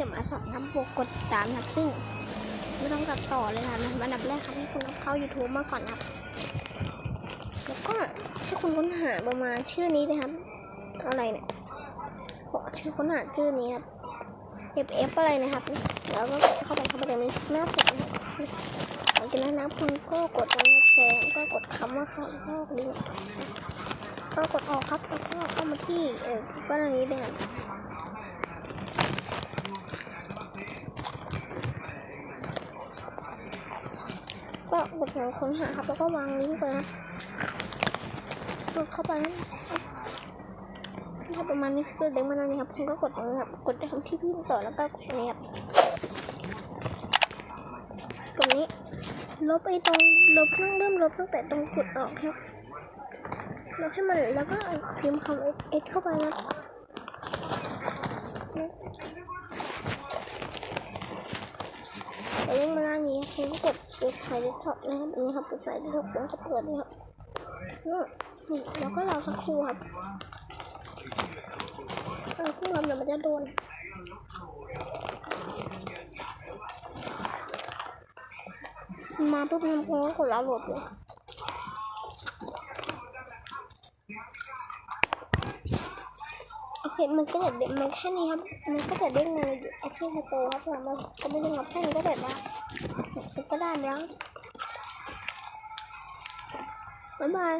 จะมาสอนทำโปกกดตามนับซึ่งไม่ต้องตัดต่อเลยนะอันดับแรกครับให้คุณเข้า YouTube มาก่อนครับแล้วก็ให้คุณค้นหาประมาณชื่อนี้นะครับอะไรเนี่ยบอกชื่อค้นหาชื่อนี้ครับ FF อะไรนะครับ แล้วก็เข้าไปเข้าไปในหน้าผมนะครับหลังจากนั้นนะคุณก็กดตรงแชร์ก็กดคำว่าเข้าเข้าลิงก์ก็กดออกครับแล้วก็เข้ามาที่เออบ้านนี้เลยครับ ก็กดหัวค้นหาครับ แล้วก็วางลิงก์ไปนะกดเข้าไปนะถ้าประมาณนี้ก็เด้งมาแล้วนี่ครับคุณก็กดตรงนี้ครับ กดไปคำที่พี่ต่อแล้วก็กดตรงนี้ครับตรงนี้ ลบไอ้ตรงลบเริ่มเริ่มลบตั้งแต่ตรงกดออกครับลบให้มันแล้วก็พิมพ์คำเอ็เข้าไปนะเรื่องมา หน้านี้คุณก็กดปิดไฟเดสก์ท็อปนะครับอันนี้ครับปิดไฟเดสก์ท็อปแล้วก็เปิดนี่ครับนี่แล้วก็รอสักครู่ครับรอสักครู่ครับเดี๋ยวมันจะโดนมาปุ๊บทำคุณก็กดดาวโหลดเลย เคมันก็เด็ดมันแค่นี้ครับ มันก็จะเด้งในแอปพลิเคชันครับสำหรับมันก็ไม่ได้งับแค่นี้ก็เด็ดละมันก็ได้แล้วบ๊ายบาย